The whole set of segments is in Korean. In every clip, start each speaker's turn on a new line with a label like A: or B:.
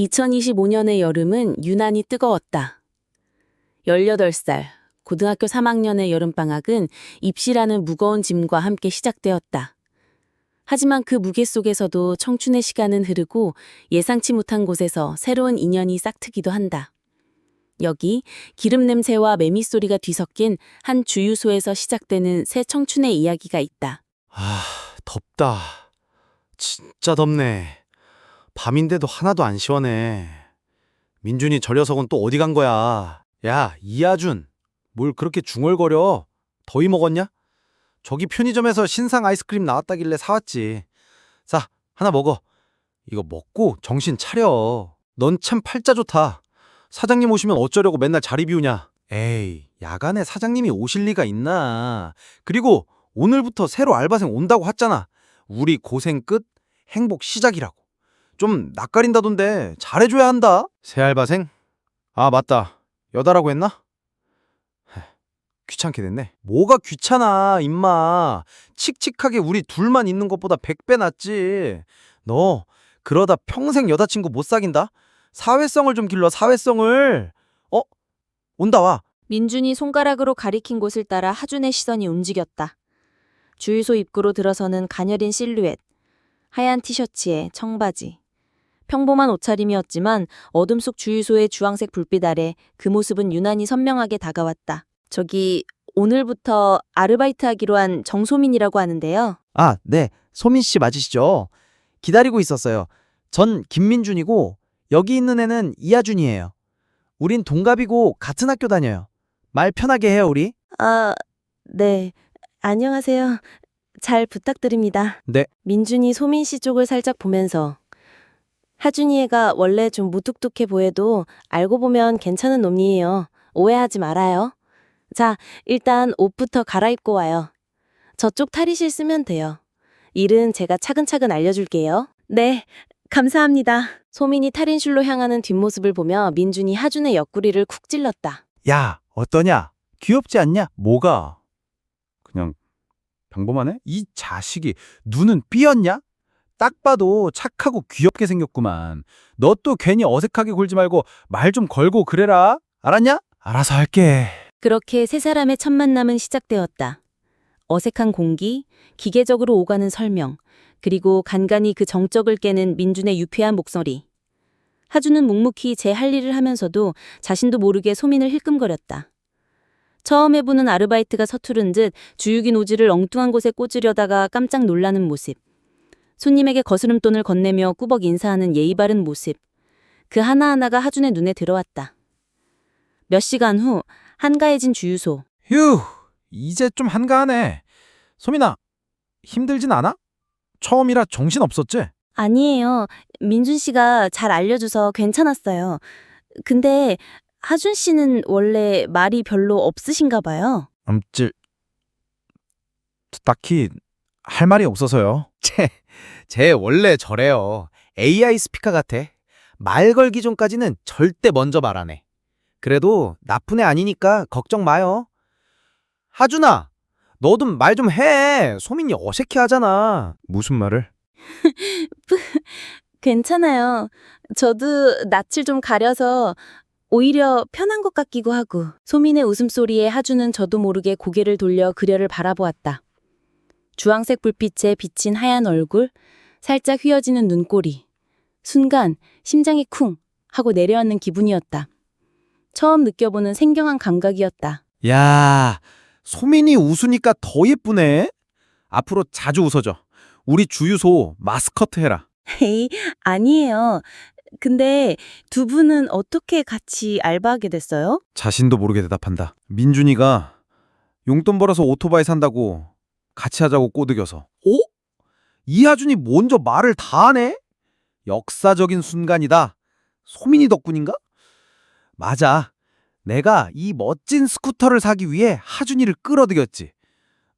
A: 2025년의 여름은 유난히 뜨거웠다. 18살, 고등학교 3학년의 여름방학은 입시라는 무거운 짐과 함께 시작되었다. 하지만 그 무게 속에서도 청춘의 시간은 흐르고 예상치 못한 곳에서 새로운 인연이 싹트기도 한다. 여기 기름 냄새와 매미 소리가 뒤섞인 한 주유소에서 시작되는 새 청춘의 이야기가 있다.
B: 아, 덥다. 진짜 덥네. 밤인데도 하나도 안 시원해. 민준이 저 녀석은 또 어디 간 거야? 야, 이하준. 뭘 그렇게 중얼거려? 더위 먹었냐? 저기 편의점에서 신상 아이스크림 나왔다길래 사왔지. 자, 하나 먹어. 이거 먹고 정신 차려. 넌 참 팔자 좋다. 사장님 오시면 어쩌려고 맨날 자리 비우냐? 에이, 야간에 사장님이 오실 리가 있나? 그리고 오늘부터 새로 알바생 온다고 했잖아. 우리 고생 끝, 행복 시작이라고. 좀 낯가린다던데 잘해줘야 한다. 새 알바생? 아 맞다. 여다라고 했나? 헤, 귀찮게 됐네. 뭐가 귀찮아, 임마. 칙칙하게 우리 둘만 있는 것보다 100배 낫지. 너 그러다 평생 여자친구 못 사귄다? 사회성을 좀 길러, 사회성을. 어? 온다 와.
C: 민준이 손가락으로 가리킨 곳을 따라 하준의 시선이 움직였다. 주유소 입구로 들어서는 가녀린 실루엣, 하얀 티셔츠에 청바지. 평범한 옷차림이었지만 어둠 속 주유소의 주황색 불빛 아래 그 모습은 유난히 선명하게 다가왔다. 저기 오늘부터 아르바이트 하기로 한 정소민이라고 하는데요.
D: 아, 네. 소민 씨 맞으시죠? 기다리고 있었어요. 전 김민준이고 여기 있는 애는 이하준이에요. 우린 동갑이고 같은 학교 다녀요. 말 편하게 해요, 우리.
C: 아, 네. 안녕하세요. 잘 부탁드립니다.
D: 네.
C: 민준이 소민 씨 쪽을 살짝 보면서 하준이 애가 원래 좀 무뚝뚝해 보여도 알고 보면 괜찮은 놈이에요. 오해하지 말아요. 자, 일단 옷부터 갈아입고 와요. 저쪽 탈의실 쓰면 돼요. 일은 제가 차근차근 알려줄게요. 네, 감사합니다. 소민이 탈인실로 향하는 뒷모습을 보며 민준이 하준의 옆구리를 쿡 찔렀다.
B: 야, 어떠냐? 귀엽지 않냐? 뭐가? 그냥 평범하네? 이 자식이 눈은 삐었냐? 딱 봐도 착하고 귀엽게 생겼구만. 너 또 괜히 어색하게 굴지 말고 말 좀 걸고 그래라. 알았냐? 알아서 할게.
C: 그렇게 세 사람의 첫 만남은 시작되었다. 어색한 공기, 기계적으로 오가는 설명, 그리고 간간히 그 정적을 깨는 민준의 유쾌한 목소리. 하주는 묵묵히 제 할 일을 하면서도 자신도 모르게 소민을 힐끔거렸다. 처음 해보는 아르바이트가 서투른 듯 주유기 노즐을 엉뚱한 곳에 꽂으려다가 깜짝 놀라는 모습. 손님에게 거스름돈을 건네며 꾸벅 인사하는 예의 바른 모습. 그 하나하나가 하준의 눈에 들어왔다. 몇 시간 후 한가해진 주유소.
B: 휴, 이제 좀 한가하네. 소민아, 힘들진 않아? 처음이라 정신 없었지?
C: 아니에요. 민준 씨가 잘 알려줘서 괜찮았어요. 근데 하준 씨는 원래 말이 별로 없으신가 봐요.
B: 음질 딱히 할 말이 없어서요.
D: 쟤, 쟤 원래 저래요. AI 스피커 같아. 말 걸기 전까지는 절대 먼저 말 안 해. 그래도 나쁜 애 아니니까 걱정 마요. 하준아, 너도 말좀 해. 소민이 어색해 하잖아.
B: 무슨 말을?
C: 괜찮아요. 저도 낯을 좀 가려서 오히려 편한 것 같기도 하고. 소민의 웃음소리에 하준은 저도 모르게 고개를 돌려 그녀를 바라보았다. 주황색 불빛에 비친 하얀 얼굴, 살짝 휘어지는 눈꼬리. 순간 심장이 쿵 하고 내려앉는 기분이었다. 처음 느껴보는 생경한 감각이었다.
B: 야, 소민이 웃으니까 더 예쁘네. 앞으로 자주 웃어줘. 우리 주유소 마스커트 해라.
C: 에이, 아니에요. 근데 두 분은 어떻게 같이 알바하게 됐어요?
B: 자신도 모르게 대답한다. 민준이가 용돈 벌어서 오토바이 산다고 같이 하자고 꼬드겨서. 오? 이하준이 먼저 말을 다 하네? 역사적인 순간이다. 소민이 덕분인가? 맞아. 내가 이 멋진 스쿠터를 사기 위해 하준이를 끌어들였지.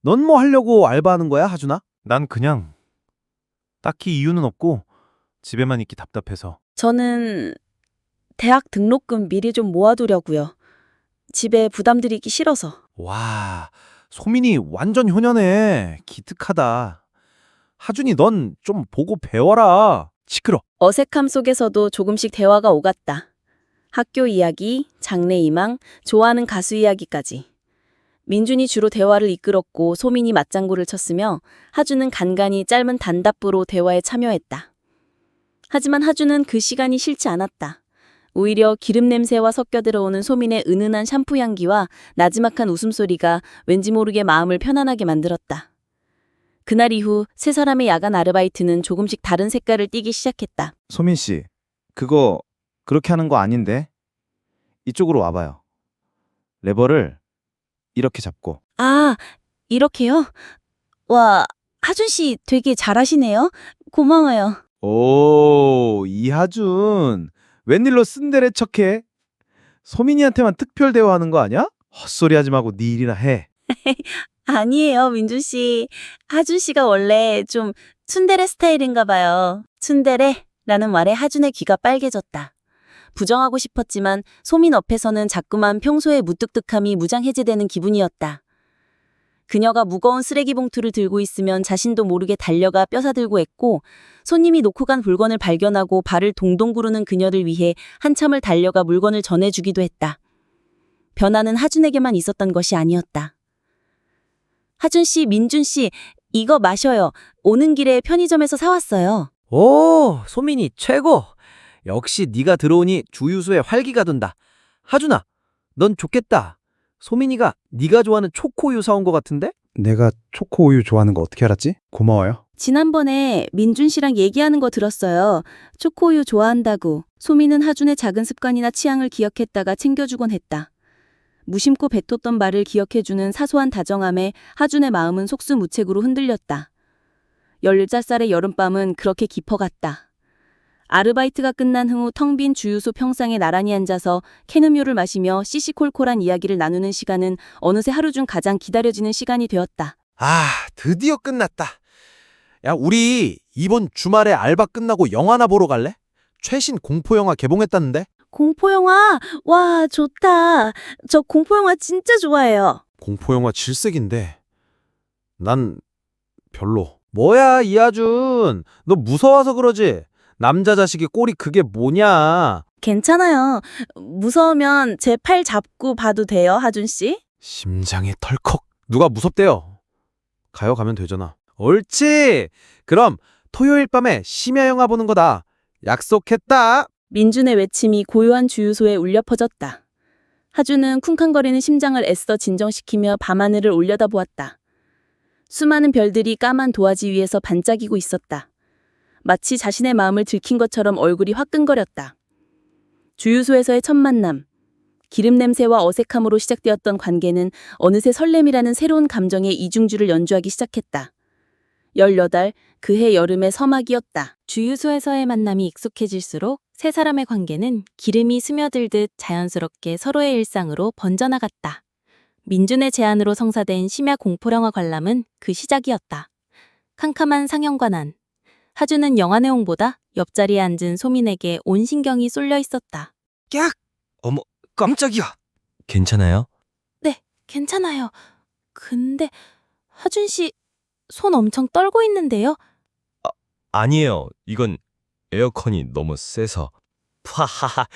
B: 넌 뭐 하려고 알바하는 거야, 하준아? 난 그냥 딱히 이유는 없고 집에만 있기 답답해서.
C: 저는 대학 등록금 미리 좀 모아두려고요. 집에 부담드리기 싫어서.
B: 와, 소민이 완전 효녀네. 기특하다. 하준이 넌 좀 보고 배워라. 시끄러.
C: 어색함 속에서도 조금씩 대화가 오갔다. 학교 이야기, 장래 희망, 좋아하는 가수 이야기까지. 민준이 주로 대화를 이끌었고 소민이 맞장구를 쳤으며 하주는 간간히 짧은 단답부로 대화에 참여했다. 하지만 하주는 그 시간이 싫지 않았다. 오히려 기름 냄새와 섞여 들어오는 소민의 은은한 샴푸 향기와 나지막한 웃음소리가 왠지 모르게 마음을 편안하게 만들었다. 그날 이후 세 사람의 야간 아르바이트는 조금씩 다른 색깔을 띠기 시작했다.
E: 소민 씨, 그거 그렇게 하는 거 아닌데? 이쪽으로 와봐요. 레버를 이렇게 잡고.
C: 아, 이렇게요? 와, 하준 씨 되게 잘하시네요. 고마워요.
E: 오, 이하준. 웬일로 쓴데레 척해? 소민이한테만 특별 대화하는 거 아니야? 헛소리 하지 말고 네 일이나 해.
C: 아니에요, 민준 씨. 하준 씨가 원래 좀 츤데레 스타일인가 봐요. 츤데레라는 말에 하준의 귀가 빨개졌다. 부정하고 싶었지만 소민 앞에서는 자꾸만 평소의 무뚝뚝함이 무장해제되는 기분이었다. 그녀가 무거운 쓰레기 봉투를 들고 있으면 자신도 모르게 달려가 뼈사들고 했고 손님이 놓고 간 물건을 발견하고 발을 동동 구르는 그녀를 위해 한참을 달려가 물건을 전해주기도 했다. 변화는 하준에게만 있었던 것이 아니었다. 하준 씨, 민준 씨, 이거 마셔요. 오는 길에 편의점에서 사왔어요.
B: 오, 소민이 최고. 역시 네가 들어오니 주유소에 활기가 돈다. 하준아, 넌 좋겠다. 소민이가 네가 좋아하는 초코우유 사온 것 같은데?
E: 내가 초코 우유 좋아하는 거 어떻게 알았지? 고마워요.
C: 지난번에 민준 씨랑 얘기하는 거 들었어요. 초코우유 좋아한다고. 소민은 하준의 작은 습관이나 취향을 기억했다가 챙겨주곤 했다. 무심코 뱉었던 말을 기억해주는 사소한 다정함에 하준의 마음은 속수무책으로 흔들렸다. 14살의 여름밤은 그렇게 깊어갔다. 아르바이트가 끝난 후텅 빈 주유소 평상에 나란히 앉아서 캔음료를 마시며 시시콜콜한 이야기를 나누는 시간은 어느새 하루 중 가장 기다려지는 시간이 되었다.
B: 아, 드디어 끝났다. 야, 우리 이번 주말에 알바 끝나고 영화나 보러 갈래? 최신 공포 영화 개봉했다는데?
C: 공포영화? 와, 좋다. 저 공포영화 진짜 좋아해요.
F: 공포 영화 질색인데. 난 별로.
B: 뭐야, 이하준. 너 무서워서 그러지? 남자 자식이 꼴이 그게 뭐냐?
C: 괜찮아요. 무서우면 제 팔 잡고 봐도 돼요, 하준 씨?
F: 심장이 털컥. 누가 무섭대요? 가요 가면 되잖아.
B: 옳지. 그럼 토요일 밤에 심야 영화 보는 거다. 약속했다.
C: 민준의 외침이 고요한 주유소에 울려 퍼졌다. 하준은 쿵쾅거리는 심장을 애써 진정시키며 밤하늘을 올려다보았다. 수많은 별들이 까만 도화지 위에서 반짝이고 있었다. 마치 자신의 마음을 들킨 것처럼 얼굴이 화끈거렸다. 주유소에서의 첫 만남. 기름 냄새와 어색함으로 시작되었던 관계는 어느새 설렘이라는 새로운 감정의 이중주를 연주하기 시작했다. 18, 그해 여름의 서막이었다. 주유소에서의 만남이 익숙해질수록 세 사람의 관계는 기름이 스며들듯 자연스럽게 서로의 일상으로 번져나갔다. 민준의 제안으로 성사된 심야 공포영화 관람은 그 시작이었다. 캄캄한 상영관 안. 하주는 영화 내용보다 옆자리에 앉은 소민에게 온 신경이 쏠려 있었다.
G: 깍! 어머, 깜짝이야. 괜찮아요?
C: 괜찮아요. 근데 하준 씨 손 엄청 떨고 있는데요.
G: 아니에요. 이건 에어컨이 너무 세서. 파하하,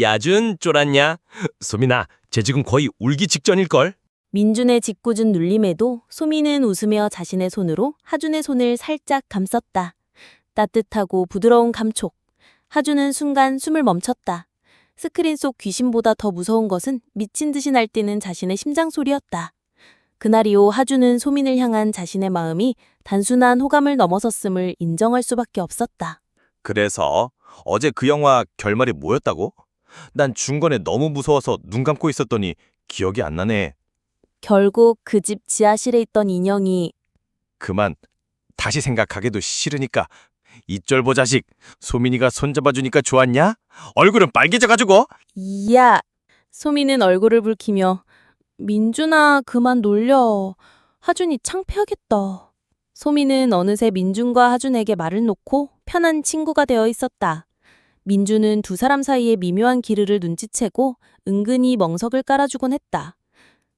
G: 야준 쫄았냐? 소민아, 쟤 지금 거의 울기 직전일걸?
C: 민준의 짓궂은 눌림에도 소민은 웃으며 자신의 손으로 하준의 손을 살짝 감쌌다. 따뜻하고 부드러운 감촉. 하준은 순간 숨을 멈췄다. 스크린 속 귀신보다 더 무서운 것은 미친 듯이 날뛰는 자신의 심장 소리였다. 그날 이후 하준은 소민을 향한 자신의 마음이 단순한 호감을 넘어섰음을 인정할 수밖에 없었다.
G: 그래서 어제 그 영화 결말이 뭐였다고? 난 중간에 너무 무서워서 눈 감고 있었더니 기억이 안 나네.
C: 결국 그 집 지하실에 있던 인형이
G: 그만. 다시 생각하기도 싫으니까. 이쫄보 자식, 소민이가 손잡아주니까 좋았냐? 얼굴은 빨개져가지고.
C: 이야. 소민은 얼굴을 붉히며 민준아 그만 놀려. 하준이 창피하겠다. 소민은 어느새 민준과 하준에게 말을 놓고 편한 친구가 되어 있었다. 민준은 두 사람 사이의 미묘한 기르를 눈치채고 은근히 멍석을 깔아주곤 했다.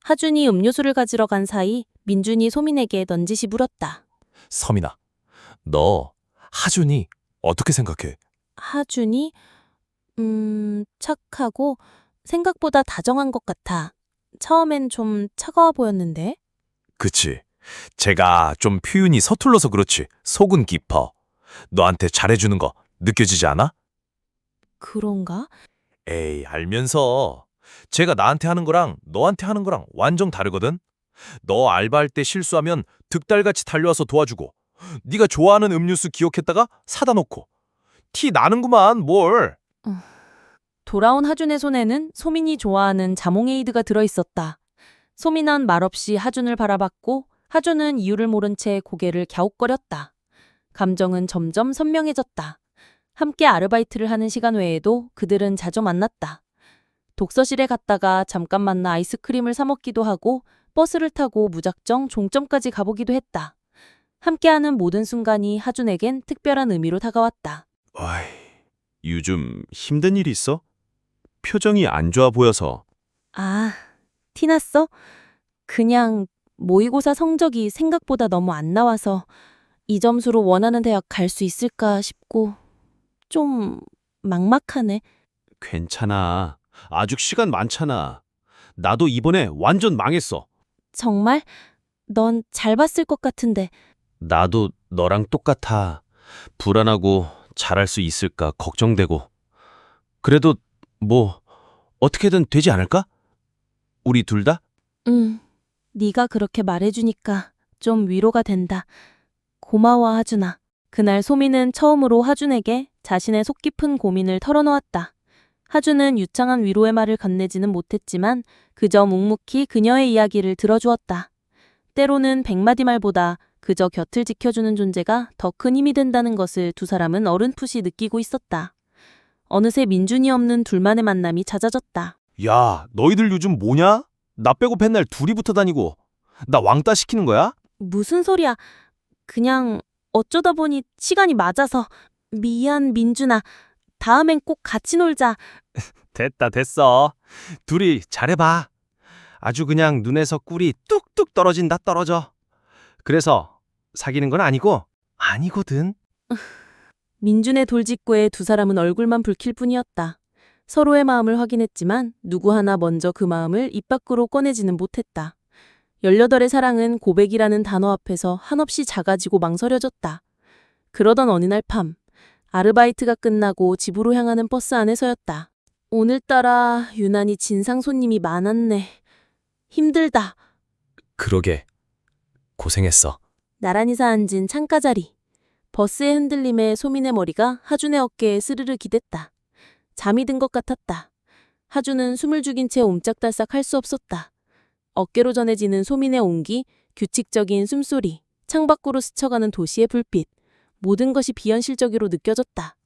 C: 하준이 음료수를 가지러 간 사이 민준이 소민에게 넌지시 물었다.
G: 서민아, 너 하준이 어떻게 생각해?
H: 하준이 음, 착하고 생각보다 다정한 것 같아. 처음엔 좀 차가워 보였는데.
G: 그치. 제가 좀 표현이 서툴러서 그렇지. 속은 깊어. 너한테 잘해주는 거 느껴지지 않아?
H: 그런가?
G: 에이, 알면서. 제가 나한테 하는 거랑 너한테 하는 거랑 완전 다르거든? 너 알바할 때 실수하면 득달같이 달려와서 도와주고, 네가 좋아하는 음료수 기억했다가 사다 놓고. 티 나는구만, 뭘.
H: 돌아온 하준의 손에는 소민이 좋아하는 자몽에이드가 들어있었다. 소민은 말없이 하준을 바라봤고 하준은 이유를 모른 채 고개를 갸웃거렸다. 감정은 점점 선명해졌다. 함께 아르바이트를 하는 시간 외에도 그들은 자주 만났다. 독서실에 갔다가 잠깐 만나 아이스크림을 사 먹기도 하고 버스를 타고 무작정 종점까지 가보기도 했다. 함께하는 모든 순간이 하준에겐 특별한 의미로 다가왔다.
G: 어이, 요즘 힘든 일 있어? 표정이 안 좋아 보여서.
H: 아, 티났어? 그냥 모의고사 성적이 생각보다 너무 안 나와서 이 점수로 원하는 대학 갈 수 있을까 싶고 좀 막막하네.
B: 괜찮아. 아직 시간 많잖아. 나도 이번에 완전 망했어.
H: 정말? 넌 잘 봤을 것 같은데
B: 나도 너랑 똑같아. 불안하고 잘할 수 있을까 걱정되고. 그래도 뭐 어떻게든 되지 않을까? 우리 둘 다?
H: 응. 네가 그렇게 말해주니까 좀 위로가 된다. 고마워 하준아. 그날 소민은 처음으로 하준에게 자신의 속 깊은 고민을 털어놓았다. 하준은 유창한 위로의 말을 건네지는 못했지만 그저 묵묵히 그녀의 이야기를 들어주었다. 때로는 백마디 말보다 그저 곁을 지켜주는 존재가 더 큰 힘이 된다는 것을 두 사람은 어른풋이 느끼고 있었다. 어느새 민준이 없는 둘만의 만남이 잦아졌다.
G: 야, 너희들 요즘 뭐냐? 나 빼고 맨날 둘이 붙어 다니고. 나 왕따 시키는 거야?
H: 무슨 소리야. 그냥 어쩌다 보니 시간이 맞아서 미안 민준아. 다음엔 꼭 같이 놀자.
G: 됐다, 됐어. 둘이 잘해봐. 아주 그냥 눈에서 꿀이 뚝뚝 떨어진다, 떨어져. 그래서 사귀는 건 아니고, 아니거든.
H: 민준의 돌직구에 두 사람은 얼굴만 붉힐 뿐이었다. 서로의 마음을 확인했지만 누구 하나 먼저 그 마음을 입 밖으로 꺼내지는 못했다. 18의 사랑은 고백이라는 단어 앞에서 한없이 작아지고 망설여졌다. 그러던 어느 날 밤, 아르바이트가 끝나고 집으로 향하는 버스 안에서였다. 오늘따라 유난히 진상 손님이 많았네. 힘들다.
G: 그러게. 고생했어.
H: 나란히 서 앉은 창가 자리. 버스의 흔들림에 소민의 머리가 하준의 어깨에 스르르 기댔다. 잠이 든 것 같았다. 하준은 숨을 죽인 채 옴짝달싹 할 수 없었다. 어깨로 전해지는 소민의 온기, 규칙적인 숨소리, 창밖으로 스쳐가는 도시의 불빛, 모든 것이 비현실적으로 느껴졌다.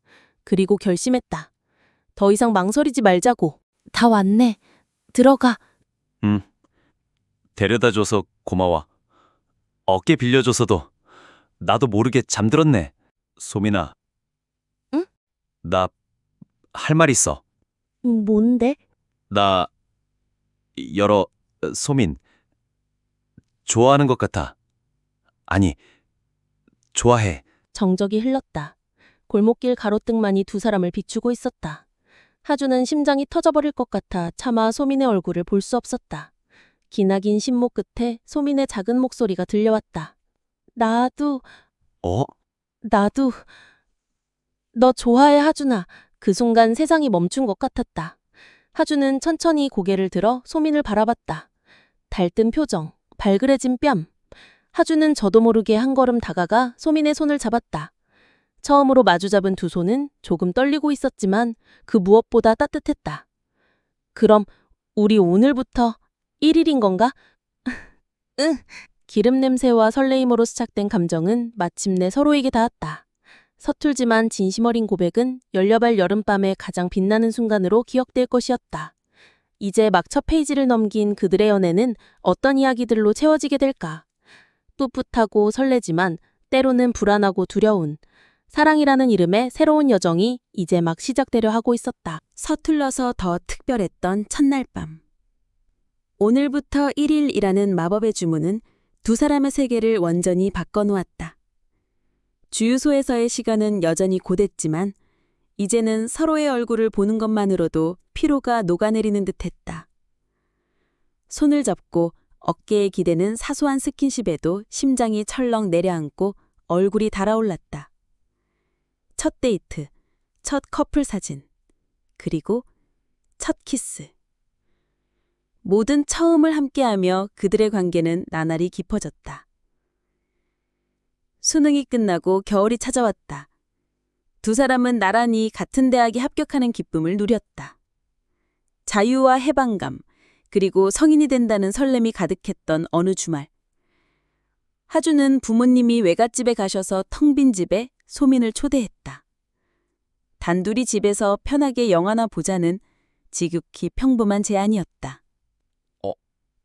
H: 그리고 결심했다. 더 이상 망설이지 말자고. 다 왔네. 들어가.
I: 데려다 줘서 고마워. 어깨 빌려줘서도 나도 모르게 잠들었네. 소민아.
H: 응?
I: 나 할 말 있어.
H: 뭔데?
I: 나 여러 소민 좋아하는 것 같아. 아니 좋아해.
H: 정적이 흘렀다. 골목길 가로등만이 두 사람을 비추고 있었다. 하주는 심장이 터져버릴 것 같아 차마 소민의 얼굴을 볼 수 없었다. 기나긴 신목 끝에 소민의 작은 목소리가 들려왔다. 나도,
I: 어?
H: 나도. 너 좋아해, 하준아. 그 순간 세상이 멈춘 것 같았다. 하준은 천천히 고개를 들어 소민을 바라봤다. 달뜬 표정, 발그레진 뺨. 하준은 저도 모르게 한 걸음 다가가 소민의 손을 잡았다. 처음으로 마주 잡은 두 손은 조금 떨리고 있었지만 그 무엇보다 따뜻했다. 그럼 우리 오늘부터 1일인 건가? 응. 기름 냄새와 설레임으로 시작된 감정은 마침내 서로에게 닿았다. 서툴지만 진심 어린 고백은 열려발 여름밤의 가장 빛나는 순간으로 기억될 것이었다. 이제 막 첫 페이지를 넘긴 그들의 연애는 어떤 이야기들로 채워지게 될까? 풋풋하고 설레지만 때로는 불안하고 두려운 사랑이라는 이름의 새로운 여정이 이제 막 시작되려 하고 있었다.
C: 서툴러서 더 특별했던 첫날 밤. 오늘부터 1일이라는 마법의 주문은 두 사람의 세계를 완전히 바꿔놓았다. 주유소에서의 시간은 여전히 곧했지만 이제는 서로의 얼굴을 보는 것만으로도 피로가 녹아내리는 듯했다. 손을 잡고 어깨에 기대는 사소한 스킨십에도 심장이 철렁 내려앉고 얼굴이 달아올랐다. 첫 데이트, 첫 커플 사진, 그리고 첫 키스. 모든 처음을 함께하며 그들의 관계는 나날이 깊어졌다. 수능이 끝나고 겨울이 찾아왔다. 두 사람은 나란히 같은 대학에 합격하는 기쁨을 누렸다. 자유와 해방감, 그리고 성인이 된다는 설렘이 가득했던 어느 주말. 하주는 부모님이 외갓집에 가셔서 텅 빈 집에 소민을 초대했다. 단둘이 집에서 편하게 영화나 보자는 지극히 평범한 제안이었다.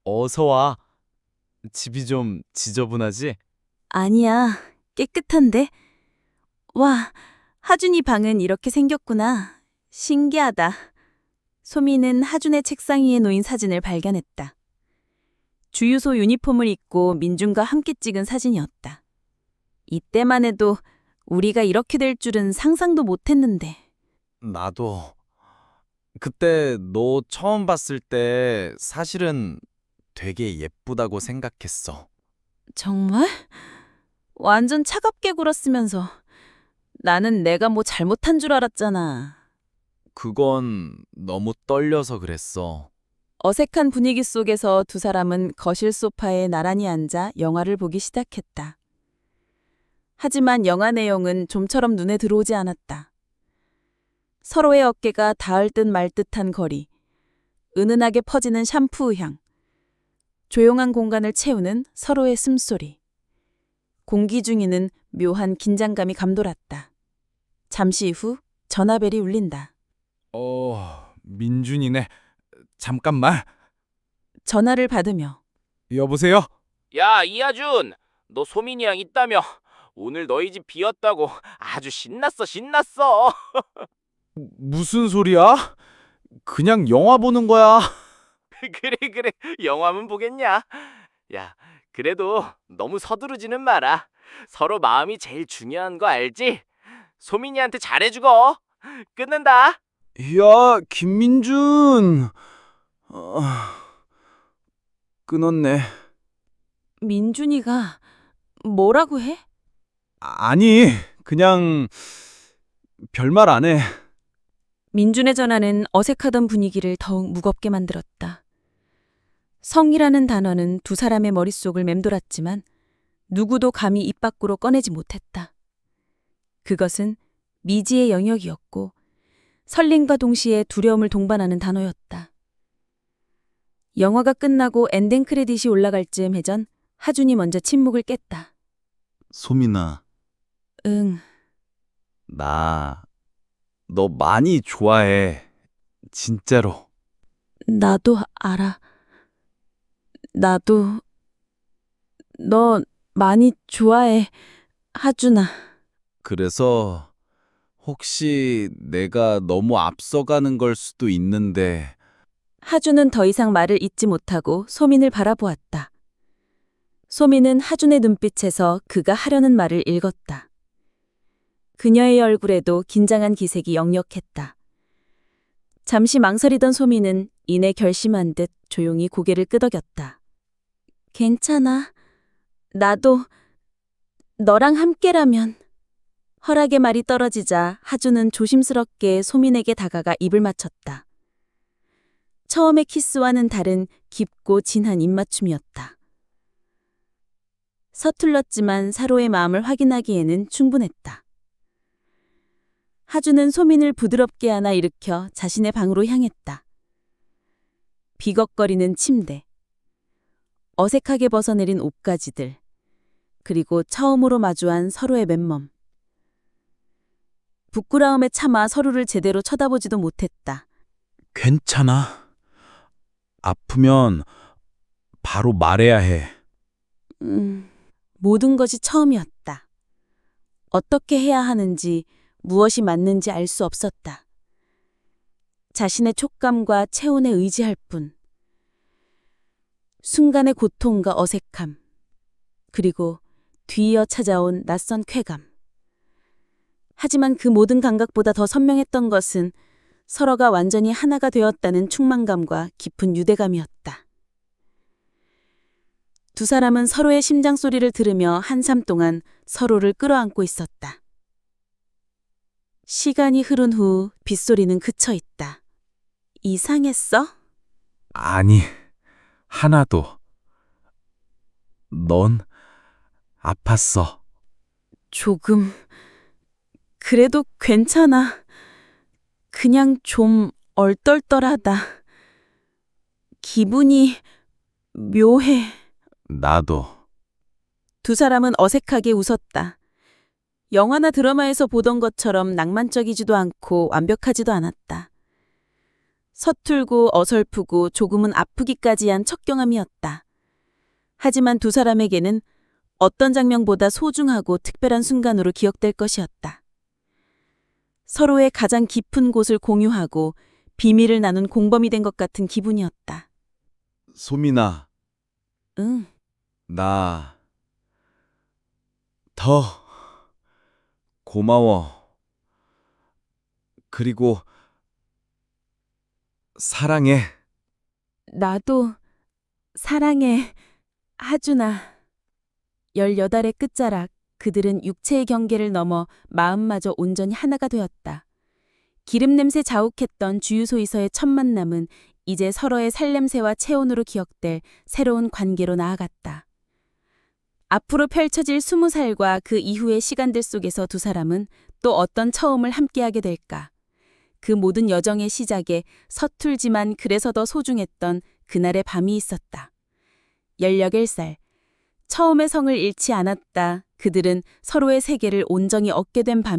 J: 어서 와. 집이 좀 지저분하지?
C: 아니야, 깨끗한데? 와, 하준이 방은 이렇게 생겼구나. 신기하다. 소미는 하준의 책상 위에 놓인 사진을 발견했다. 주유소 유니폼을 입고 민준과 함께 찍은 사진이었다. 이때만 해도 우리가 이렇게 될 줄은 상상도 못했는데.
J: 나도. 그때 너 처음 봤을 때 사실은 되게 예쁘다고 생각했어.
C: 정말? 완전 차갑게 굴었으면서. 나는 내가 뭐 잘못한 줄 알았잖아.
J: 그건 너무 떨려서 그랬어.
C: 어색한 분위기 속에서 두 사람은 거실 소파에 나란히 앉아 영화를 보기 시작했다. 하지만 영화 내용은 좀처럼 눈에 들어오지 않았다. 서로의 어깨가 닿을 듯 말 듯한 거리, 은은하게 퍼지는 샴푸 향, 조용한 공간을 채우는 서로의 숨소리. 공기 중에는 묘한 긴장감이 감돌았다. 잠시 후 전화벨이 울린다.
K: 어, 민준이네. 잠깐만.
C: 전화를 받으며
K: 여보세요?
L: 야, 이하준! 너 소민이랑 있다며? 오늘 너희 집 비었다고 아주 신났어, 신났어!
K: 무슨 소리야? 그냥 영화 보는 거야.
L: 그래, 그래. 영화만 보겠냐? 야, 그래도 너무 서두르지는 마라. 서로 마음이 제일 중요한 거 알지? 소민이한테 잘해주고! 끊는다!
K: 야, 김민준. 어... 끊었네.
C: 민준이가 뭐라고 해?
K: 아니, 그냥 별말 안 해.
C: 민준의 전화는 어색하던 분위기를 더욱 무겁게 만들었다. 성이라는 단어는 두 사람의 머릿속을 맴돌았지만 누구도 감히 입 밖으로 꺼내지 못했다. 그것은 미지의 영역이었고 설렘과 동시에 두려움을 동반하는 단어였다. 영화가 끝나고 엔딩 크레딧이 올라갈 즈음 해전 하준이 먼저 침묵을 깼다.
I: 소민아,
C: 응,
J: 나, 너 많이 좋아해. 진짜로.
C: 나도 알아. 나도 너 많이 좋아해, 하준아.
J: 그래서 혹시 내가 너무 앞서가는 걸 수도 있는데
C: 하준은 더 이상 말을 잇지 못하고 소민을 바라보았다. 소민은 하준의 눈빛에서 그가 하려는 말을 읽었다. 그녀의 얼굴에도 긴장한 기색이 역력했다. 잠시 망설이던 소민은 이내 결심한 듯 조용히 고개를 끄덕였다. 괜찮아. 나도 너랑 함께라면. 허락의 말이 떨어지자 하준은 조심스럽게 소민에게 다가가 입을 맞췄다. 처음의 키스와는 다른 깊고 진한 입맞춤이었다. 서툴렀지만 서로의 마음을 확인하기에는 충분했다. 하주는 소민을 부드럽게 안아 일으켜 자신의 방으로 향했다. 비걱거리는 침대, 어색하게 벗어내린 옷가지들, 그리고 처음으로 마주한 서로의 맨몸. 부끄러움에 참아 서로를 제대로 쳐다보지도 못했다.
K: 괜찮아. 아프면 바로 말해야 해.
C: 음, 모든 것이 처음이었다. 어떻게 해야 하는지, 무엇이 맞는지 알 수 없었다. 자신의 촉감과 체온에 의지할 뿐. 순간의 고통과 어색함, 그리고 뒤이어 찾아온 낯선 쾌감. 하지만 그 모든 감각보다 더 선명했던 것은 서로가 완전히 하나가 되었다는 충만감과 깊은 유대감이었다. 두 사람은 서로의 심장 소리를 들으며 한참 동안 서로를 끌어안고 있었다. 시간이 흐른 후 빗소리는 그쳐 있다. 이상했어?
J: 아니, 하나도. 넌 아팠어.
C: 조금. 그래도 괜찮아. 그냥 좀 얼떨떨하다. 기분이 묘해.
J: 나도.
C: 두 사람은 어색하게 웃었다. 영화나 드라마에서 보던 것처럼 낭만적이지도 않고 완벽하지도 않았다. 서툴고 어설프고 조금은 아프기까지 한 척경함이었다. 하지만 두 사람에게는 어떤 장면보다 소중하고 특별한 순간으로 기억될 것이었다. 서로의 가장 깊은 곳을 공유하고 비밀을 나눈 공범이 된 것 같은 기분이었다.
J: 소민아,
C: 응,
J: 나 더 고마워. 그리고 사랑해.
C: 나도 사랑해, 하준아. 18의 끝자락, 그들은 육체의 경계를 넘어 마음마저 온전히 하나가 되었다. 기름 냄새 자욱했던 주유소에서의 첫 만남은 이제 서로의 살냄새와 체온으로 기억될 새로운 관계로 나아갔다. 앞으로 펼쳐질 스무 살과 그 이후의 시간들 속에서 두 사람은 또 어떤 처음을 함께하게 될까? 그 모든 여정의 시작에 서툴지만 그래서 더 소중했던 그날의 밤이 있었다. 18살. 처음의 성을 잃지 않았다. 그들은 서로의 세계를 온전히 얻게 된 밤.